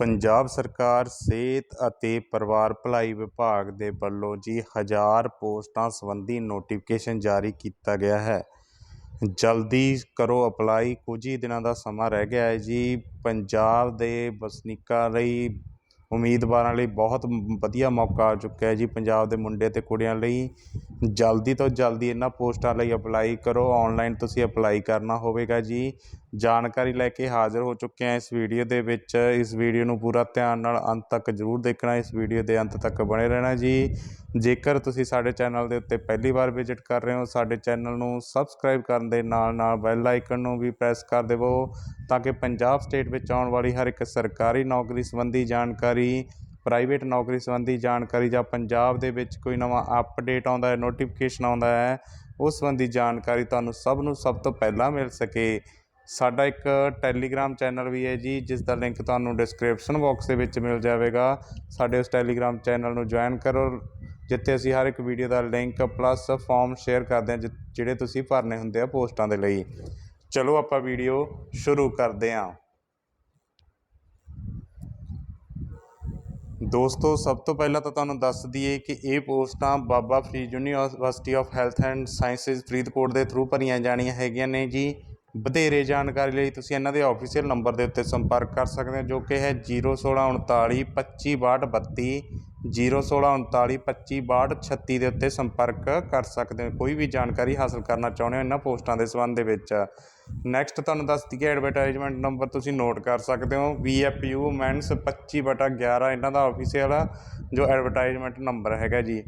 ਪੰਜਾਬ ਸਰਕਾਰ, ਸਿਹਤ ਅਤੇ ਪਰਿਵਾਰ ਭਲਾਈ ਵਿਭਾਗ ਦੇ ਵੱਲੋਂ ਜੀ ਹਜ਼ਾਰ ਪੋਸਟਾਂ ਸੰਬੰਧੀ ਨੋਟੀਫਿਕੇਸ਼ਨ ਜਾਰੀ ਕੀਤਾ ਗਿਆ ਹੈ। ਜਲਦੀ ਕਰੋ ਅਪਲਾਈ ਕੁਝ ਹੀ ਦਿਨਾਂ ਦਾ ਸਮਾਂ ਰਹਿ ਗਿਆ ਹੈ ਜੀ। ਪੰਜਾਬ ਦੇ ਵਸਨੀਕਾਂ ਲਈ, ਉਮੀਦਵਾਰਾਂ ਲਈ ਬਹੁਤ ਵਧੀਆ ਮੌਕਾ ਆ ਚੁੱਕਿਆ ਹੈ ਜੀ। ਪੰਜਾਬ ਦੇ ਮੁੰਡੇ ਅਤੇ ਕੁੜੀਆਂ ਲਈ ਜਲਦੀ ਤੋਂ ਜਲਦੀ ਇਹਨਾਂ ਪੋਸਟਾਂ ਲਈ ਅਪਲਾਈ ਕਰੋ। ਔਨਲਾਈਨ ਤੁਸੀਂ ਅਪਲਾਈ ਕਰਨਾ ਹੋਵੇਗਾ ਜੀ। ਜਾਣਕਾਰੀ ਲੈ ਕੇ ਹਾਜ਼ਰ ਹੋ ਚੁੱਕੇ ਹਾਂ ਇਸ ਵੀਡੀਓ ਦੇ ਵਿੱਚ। ਇਸ ਵੀਡੀਓ ਨੂੰ ਪੂਰਾ ਧਿਆਨ ਨਾਲ ਅੰਤ ਤੱਕ ਜ਼ਰੂਰ ਦੇਖਣਾ। ਇਸ ਵੀਡੀਓ ਦੇ ਅੰਤ ਤੱਕ ਬਣੇ ਰਹਿਣਾ ਜੀ। ਜੇਕਰ ਤੁਸੀਂ ਸਾਡੇ ਚੈਨਲ ਦੇ ਉੱਤੇ ਪਹਿਲੀ ਵਾਰ ਵਿਜ਼ਿਟ ਕਰ ਰਹੇ ਹੋ, ਸਾਡੇ ਚੈਨਲ ਨੂੰ ਸਬਸਕ੍ਰਾਈਬ ਕਰਨ ਦੇ ਨਾਲ ਨਾਲ ਬੈਲ ਆਈਕਨ ਨੂੰ ਵੀ ਪ੍ਰੈਸ ਕਰ ਦੇਵੋ, ਤਾਂ ਕਿ ਪੰਜਾਬ ਸਟੇਟ ਵਿੱਚ ਆਉਣ ਵਾਲੀ ਹਰ ਇੱਕ ਸਰਕਾਰੀ ਨੌਕਰੀ ਸੰਬੰਧੀ ਜਾਣਕਾਰੀ ਪ੍ਰਾਈਵੇਟ ਨੌਕਰੀ ਸੰਬੰਧੀ ਜਾਣਕਾਰੀ ਜਾਂ ਪੰਜਾਬ ਦੇ ਵਿੱਚ ਕੋਈ ਨਵਾਂ ਅਪਡੇਟ ਆਉਂਦਾ ਹੈ ਨੋਟੀਫਿਕੇਸ਼ਨ ਆਉਂਦਾ ਹੈ, ਉਸ ਸੰਬੰਧੀ ਜਾਣਕਾਰੀ ਤੁਹਾਨੂੰ ਸਭ ਨੂੰ ਸਭ ਤੋਂ ਪਹਿਲਾਂ ਮਿਲ ਸਕੇ। ਸਾਡਾ ਇੱਕ ਟੈਲੀਗ੍ਰਾਮ ਚੈਨਲ ਵੀ ਹੈ ਜੀ, ਜਿਸ ਦਾ ਲਿੰਕ ਤੁਹਾਨੂੰ ਡਿਸਕ੍ਰਿਪਸ਼ਨ ਬਾਕਸ ਦੇ ਵਿੱਚ ਮਿਲ ਜਾਵੇਗਾ। ਸਾਡੇ ਉਸ ਟੈਲੀਗ੍ਰਾਮ ਚੈਨਲ ਨੂੰ ਜੁਆਇਨ ਕਰੋ, ਜਿੱਥੇ ਅਸੀਂ ਹਰ ਇੱਕ ਵੀਡੀਓ ਦਾ ਲਿੰਕ ਪਲੱਸ ਫਾਰਮ ਸ਼ੇਅਰ ਕਰਦੇ ਹਾਂ, ਜਿ- ਜਿਹੜੇ ਤੁਸੀਂ ਭਰਨੇ ਹੁੰਦੇ ਆ ਪੋਸਟਾਂ ਦੇ ਲਈ। ਚਲੋ ਆਪਾਂ ਵੀਡੀਓ ਸ਼ੁਰੂ ਕਰਦੇ ਹਾਂ। ਦੋਸਤੋ, ਸਭ ਤੋਂ ਪਹਿਲਾਂ ਤਾਂ ਤੁਹਾਨੂੰ ਦੱਸ ਦਈਏ ਕਿ ਇਹ ਪੋਸਟਾਂ Baba Farid university of health and sciences Faridkot ਦੇ ਥਰੂ ਭਰੀਆਂ ਜਾਣੀਆਂ ਹੈਗੀਆਂ ਨੇ ਜੀ। ਵਧੇਰੇ ਜਾਣਕਾਰੀ ਲਈ ਤੁਸੀਂ ਇਹਨਾਂ ਦੇ ਆਫੀਸ਼ੀਅਲ ਨੰਬਰ ਦੇ ਉੱਤੇ ਸੰਪਰਕ ਕਰ ਸਕਦੇ ਹੋ, ਜੋ ਕਿ ਹੈ 01639 ਜੀਰੋ ਸੋਲ੍ਹਾਂ ਉਨਤਾਲੀ ਪੱਚੀ ਬਾਹਠ ਛੱਤੀ ਦੇ ਉੱਤੇ ਸੰਪਰਕ ਕਰ ਸਕਦੇ ਹੋ। ਕੋਈ ਵੀ ਜਾਣਕਾਰੀ ਹਾਸਲ ਕਰਨਾ ਚਾਹੁੰਦੇ ਹੋ ਇਹਨਾਂ ਪੋਸਟਾਂ ਦੇ ਸੰਬੰਧ ਦੇ ਵਿੱਚ। ਨੈਕਸਟ ਤੁਹਾਨੂੰ ਦੱਸ ਦਈਏ ਐਡਵਰਟਾਈਜ਼ਮੈਂਟ ਨੰਬਰ ਤੁਸੀਂ ਨੋਟ ਕਰ ਸਕਦੇ ਹੋ। VFU ਮੈਨਸ 25 ਬਟਾ 11 ਇਹਨਾਂ ਦਾ ਆਫੀਸ਼ੀਅਲ ਜੋ ਐਡਵਰਟਾਈਜ਼ਮੈਂਟ ਨੰਬਰ ਹੈਗਾ ਜੀ।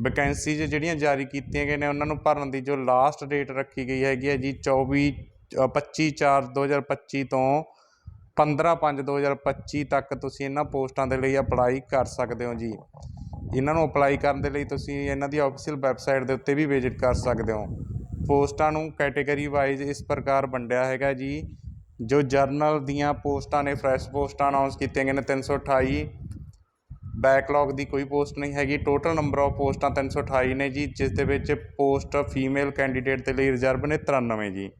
ਵੈਕੈਂਸੀਜ਼ ਜਿਹੜੀਆਂ ਜਾਰੀ ਕੀਤੀਆਂ ਗਈਆਂ ਨੇ ਉਹਨਾਂ ਨੂੰ ਭਰਨ ਦੀ ਜੋ ਲਾਸਟ ਡੇਟ ਰੱਖੀ ਗਈ ਹੈਗੀ ਹੈ ਜੀ 24 ਅ, 25 4 2025 ਤੋਂ 15 5 2025 ਤੱਕ ਤੁਸੀਂ ਇਹਨਾਂ ਪੋਸਟਾਂ ਦੇ ਲਈ ਅਪਲਾਈ ਕਰ ਸਕਦੇ ਹੋ ਜੀ। ਇਹਨਾਂ ਨੂੰ ਅਪਲਾਈ ਕਰਨ ਦੇ ਲਈ ਤੁਸੀਂ ਇਹਨਾਂ ਦੀ ਆਫੀਸ਼ੀਅਲ ਵੈਬਸਾਈਟ ਦੇ ਉੱਤੇ ਵੀ ਵਿਜ਼ਿਟ ਕਰ ਸਕਦੇ ਹੋ। ਪੋਸਟਾਂ ਨੂੰ ਕੈਟਾਗਰੀ ਵਾਈਜ਼ ਇਸ ਪ੍ਰਕਾਰ ਵੰਡਿਆ ਹੈਗਾ ਜੀ, ਜੋ ਜਰਨਲ ਦੀਆਂ ਪੋਸਟਾਂ ਨੇ ਫਰੈਸ਼ ਪੋਸਟਾਂ ਅਨਾਉਂਸ ਕੀਤੀਆਂ ਗਈਆਂ ਨੇ 328 ਬੈਕਲੌਗ ਦੀ ਕੋਈ ਪੋਸਟ ਨਹੀਂ ਹੈਗੀ ਟੋਟਲ ਨੰਬਰ ਆਫ ਪੋਸਟਾਂ 328 ਨੇ ਜੀ, ਜਿਸ ਦੇ ਵਿੱਚ ਪੋਸਟ ਫੀਮੇਲ ਕੈਂਡੀਡੇਟ ਦੇ ਲਈ ਰਿਜ਼ਰਵ ਨੇ 93 ਜੀ।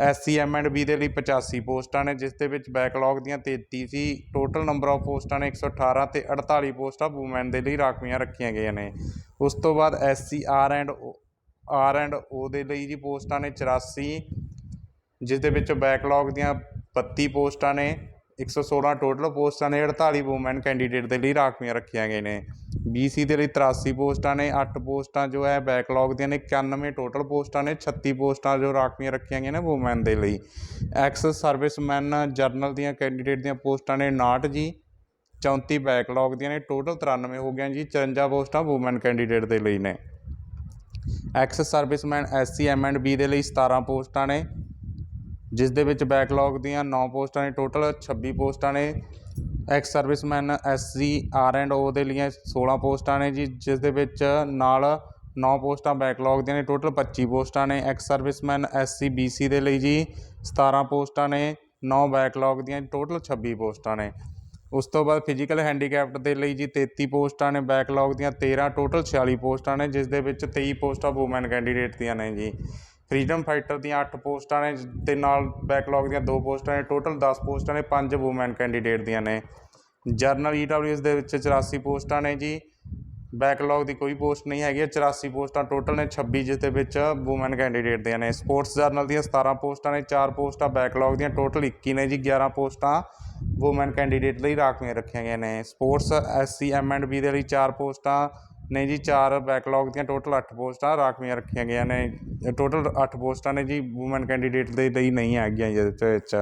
ਐਸਸੀ ਐਮ ਐਂਡ ਬੀ ਦੇ ਲਈ 85 ਪੋਸਟਾਂ ਨੇ, ਜਿਸ ਦੇ ਵਿੱਚ ਬੈਕਲੌਗ ਦੀਆਂ 33 ਸੀ। ਟੋਟਲ ਨੰਬਰ ਆਫ ਪੋਸਟਾਂ ਨੇ 118 ਤੇ 48 ਪੋਸਟਾਂ ਵੂਮੈਨ ਦੇ ਲਈ ਰਾਖਵੀਆਂ ਰੱਖੀਆਂ ਗਈਆਂ ਨੇ। ਉਸ ਤੋਂ ਬਾਅਦ SC R and R and O ਦੇ ਲਈ ਜੀ ਪੋਸਟਾਂ ਨੇ 84 ਜਿਸ ਦੇ ਵਿੱਚ ਬੈਕਲੌਗ ਦੀਆਂ 32 ਪੋਸਟਾਂ ਨੇ 116 ਟੋਟਲ ਪੋਸਟਾਂ ਨੇ 48 ਵੂਮੈਨ ਕੈਂਡੀਡੇਟ ਦੇ ਲਈ ਰਾਖਵੀਆਂ ਰੱਖੀਆਂ ਗਈਆਂ ਨੇ। BC ਦੇ ਲਈ 83 ਪੋਸਟਾਂ ਨੇ 8 ਪੋਸਟਾਂ ਜੋ ਹੈ ਬੈਕਲੌਗ ਦੀਆਂ ਨੇ 91 ਟੋਟਲ ਪੋਸਟਾਂ ਨੇ 36 ਪੋਸਟਾਂ ਜੋ ਰਾਖਵੀਆਂ ਰੱਖੀਆਂ ਗਈਆਂ ਨੇ ਵੂਮੈਨ ਦੇ ਲਈ। ਐਕਸ ਸਰਵਿਸਮੈਨ ਜਰਨਲ ਦੀਆਂ ਕੈਂਡੀਡੇਟ ਦੀਆਂ ਪੋਸਟਾਂ ਨੇ 59 ਜੀ 34 ਬੈਕਲੌਗ ਦੀਆਂ ਨੇ ਟੋਟਲ 93 ਹੋ ਗਈਆਂ ਜੀ 54 ਪੋਸਟਾਂ ਵੂਮੈਨ ਕੈਂਡੀਡੇਟ ਦੇ ਲਈ ਨੇ। Ex serviceman SC M and B ਦੇ ਲਈ 17 ਪੋਸਟਾਂ ਨੇ, ਜਿਸ ਦੇ ਵਿੱਚ ਬੈਕਲੌਗ ਦੀਆਂ 9 ਪੋਸਟਾਂ ਨੇ ਟੋਟਲ 26 ਪੋਸਟਾਂ ਨੇ ex serviceman SC R and O ਦੇ ਲਈ 16 ਪੋਸਟਾਂ ਨੇ ਜੀ, ਜਿਸ ਦੇ ਵਿੱਚ ਨਾਲ 9 ਪੋਸਟਾਂ ਬੈਕਲੌਗ ਦੀਆਂ ਨੇ ਟੋਟਲ 25 ਪੋਸਟਾਂ ਨੇ ਐਕਸ ਸਰਵਿਸਮੈਨ ਐਸਸੀ ਬੀਸੀ ਦੇ ਲਈ ਜੀ 17 ਪੋਸਟਾਂ ਨੇ 9 ਬੈਕਲੌਗ ਦੀਆਂ ਟੋਟਲ 26 ਪੋਸਟਾਂ ਨੇ। ਉਸ ਤੋਂ ਬਾਅਦ ਫਿਜ਼ੀਕਲ ਹੈਂਡੀਕੈਪਟ ਦੇ ਲਈ ਜੀ 33 ਪੋਸਟਾਂ ਨੇ ਬੈਕਲੌਗ ਦੀਆਂ 13 ਟੋਟਲ 46 ਪੋਸਟਾਂ ਨੇ, ਜਿਸ ਦੇ ਵਿੱਚ 23 ਪੋਸਟਾਂ ਵੂਮੈਨ ਕੈਂਡੀਡੇਟ ਦੀਆਂ ਨੇ ਜੀ। ਫਰੀਡਮ ਫਾਈਟਰ ਦੀਆਂ ਅੱਠ ਪੋਸਟਾਂ ਨੇ ਅਤੇ ਨਾਲ ਬੈਕਲੌਗ ਦੀਆਂ ਦੋ ਪੋਸਟਾਂ ਨੇ ਟੋਟਲ ਦਸ ਪੋਸਟਾਂ ਨੇ, ਪੰਜ ਵੂਮੈਨ ਕੈਂਡੀਡੇਟ ਦੀਆਂ ਨੇ। ਜਰਨਲ ਈਡਬਲਯੂਐਸ ਦੇ ਵਿੱਚ 84 ਪੋਸਟਾਂ ਨੇ ਜੀ। ਬੈਕਲੌਗ ਦੀ ਕੋਈ ਪੋਸਟ ਨਹੀਂ ਹੈਗੀ 84 ਪੋਸਟਾਂ ਟੋਟਲ ਨੇ 26 ਜਿਸ ਦੇ ਵਿੱਚ ਵੂਮੈਨ ਕੈਂਡੀਡੇਟ ਦੀਆਂ ਨੇ। ਸਪੋਰਟਸ ਜਰਨਲ ਦੀਆਂ 17 ਪੋਸਟਾਂ ਨੇ 4 ਪੋਸਟਾਂ ਬੈਕਲੌਗ ਦੀਆਂ ਟੋਟਲ 21 ਨੇ ਜੀ। 11 ਪੋਸਟਾਂ ਵੂਮੈਨ ਕੈਂਡੀਡੇਟ ਲਈ ਰਾਖਵੀਆਂ ਰੱਖੀਆਂ ਗਈਆਂ ਨੇ। Sports SC M and B ਦੇ ਲਈ 4 ਪੋਸਟਾਂ ਨਹੀਂ ਜੀ, ਚਾਰ ਬੈਕਲੌਗ ਦੀਆਂ ਟੋਟਲ 8 ਪੋਸਟਾਂ ਰਾਖਵੀਆਂ ਰੱਖੀਆਂ ਗਈਆਂ ਨੇ। ਟੋਟਲ 8 ਪੋਸਟਾਂ ਨੇ ਜੀ ਵੂਮੈਨ ਕੈਂਡੀਡੇਟ ਦੇ ਲਈ ਨਹੀਂ ਹੈਗੀਆਂ ਇਹਦੇ ਵਿੱਚ।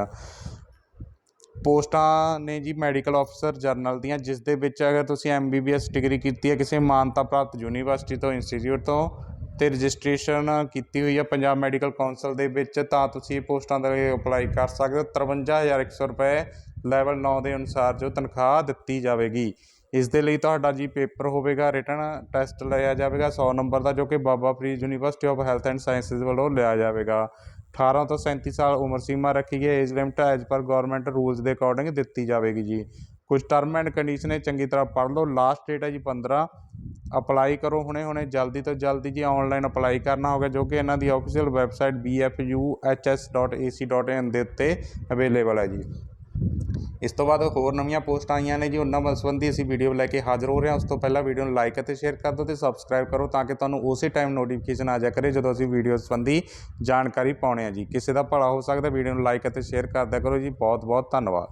ਪੋਸਟਾਂ ਨੇ ਜੀ ਮੈਡੀਕਲ ਅਫਸਰ ਜਰਨਲ ਦੀਆਂ, ਜਿਸ ਦੇ ਵਿੱਚ ਅਗਰ ਤੁਸੀਂ ਐਮਬੀਬੀਐਸ ਡਿਗਰੀ ਕੀਤੀ ਹੈ, ਕਿਸੇ ਮਾਨਤਾ ਪ੍ਰਾਪਤ ਯੂਨੀਵਰਸਿਟੀ ਤੋਂ ਇੰਸਟੀਚਿਊਟ ਤੋਂ, ਤੇ ਰਜਿਸਟ੍ਰੇਸ਼ਨ ਕੀਤੀ ਹੋਈ ਹੈ ਪੰਜਾਬ ਮੈਡੀਕਲ ਕਾਉਂਸਲ ਦੇ ਵਿੱਚ, ਤਾਂ ਤੁਸੀਂ ਇਹ ਪੋਸਟਾਂ ਦੇ ਲਈ ਅਪਲਾਈ ਕਰ ਸਕਦੇ ਹੋ। 53100 ਰੁਪਏ ਲੈਵਲ 9 ਦੇ ਅਨੁਸਾਰ ਜੋ ਤਨਖਾਹ ਦਿੱਤੀ ਜਾਵੇਗੀ। ਇਸ ਦੇ ਲਈ ਤੁਹਾਡਾ ਜੀ ਪੇਪਰ ਹੋਵੇਗਾ ਰਿਟਨ ਟੈਸਟ ਲਿਆ ਜਾਵੇਗਾ 100 ਨੰਬਰ ਦਾ ਜੋ ਕਿ Baba Farid university of health and sciences ਵੱਲੋਂ ਲਿਆ ਜਾਵੇਗਾ। 18 ਤੋਂ 37 ਸਾਲ ਉਮਰ ਸੀਮਾ ਰੱਖੀ ਗਈ age limit as per government rules ਦੇ ਅਕੋਰਡਿੰਗ ਦਿੱਤੀ ਜਾਵੇਗੀ ਜੀ। ਕੁਝ ਟਰਮ ਐਂਡ ਕੰਡੀਸ਼ਨ ਹੈ ਚੰਗੀ ਤਰ੍ਹਾਂ ਪੜ੍ਹ ਲਓ। ਲਾਸਟ ਡੇਟ ਹੈ ਜੀ 15 ਅਪਲਾਈ ਕਰੋ ਹੁਣੇ ਹੁਣੇ, ਜਲਦੀ ਤੋਂ ਜਲਦੀ ਜੀ ਆਨਲਾਈਨ ਅਪਲਾਈ ਕਰਨਾ ਹੋਗਾ, ਜੋ ਕਿ ਇਹਨਾਂ ਦੀ ਆਫੀਸ਼ੀਅਲ ਵੈਬਸਾਈਟ bfuhs.ac.in ਦੇ ਉੱਤੇ ਅਵੇਲੇਬਲ ਹੈ ਜੀ। ਇਸ ਤੋਂ ਬਾਅਦ ਹੋਰ ਨਵੀਆਂ ਪੋਸਟਾਂ ਆਈਆਂ ਨੇ ਜੀ, ਉਹਨਾਂ ਸੰਬੰਧੀ ਅਸੀਂ ਵੀਡੀਓ ਲੈ ਕੇ ਹਾਜ਼ਰ ਹੋ ਰਹੇ ਹਾਂ। ਉਸ ਤੋਂ ਪਹਿਲਾਂ ਵੀਡੀਓ ਨੂੰ ਲਾਈਕ ਅਤੇ ਸ਼ੇਅਰ ਕਰ ਦਿਓ ਤੇ ਸਬਸਕ੍ਰਾਈਬ ਕਰੋ ਤਾਂ ਕਿ ਤੁਹਾਨੂੰ ਉਸੇ ਟਾਈਮ ਨੋਟੀਫਿਕੇਸ਼ਨ ਆ ਜਾ ਕਰੇ ਜਦੋਂ ਅਸੀਂ ਵੀਡੀਓ ਸੰਬੰਧੀ ਜਾਣਕਾਰੀ ਪਾਉਣੇ ਆ ਜੀ। ਕਿਸੇ ਦਾ ਭਲਾ ਹੋ ਸਕਦਾ ਵੀਡੀਓ ਨੂੰ ਲਾਈਕ ਅਤੇ ਸ਼ੇਅਰ ਕਰ ਕਰੋ ਜੀ। ਬਹੁਤ ਬਹੁਤ ਧੰਨਵਾਦ।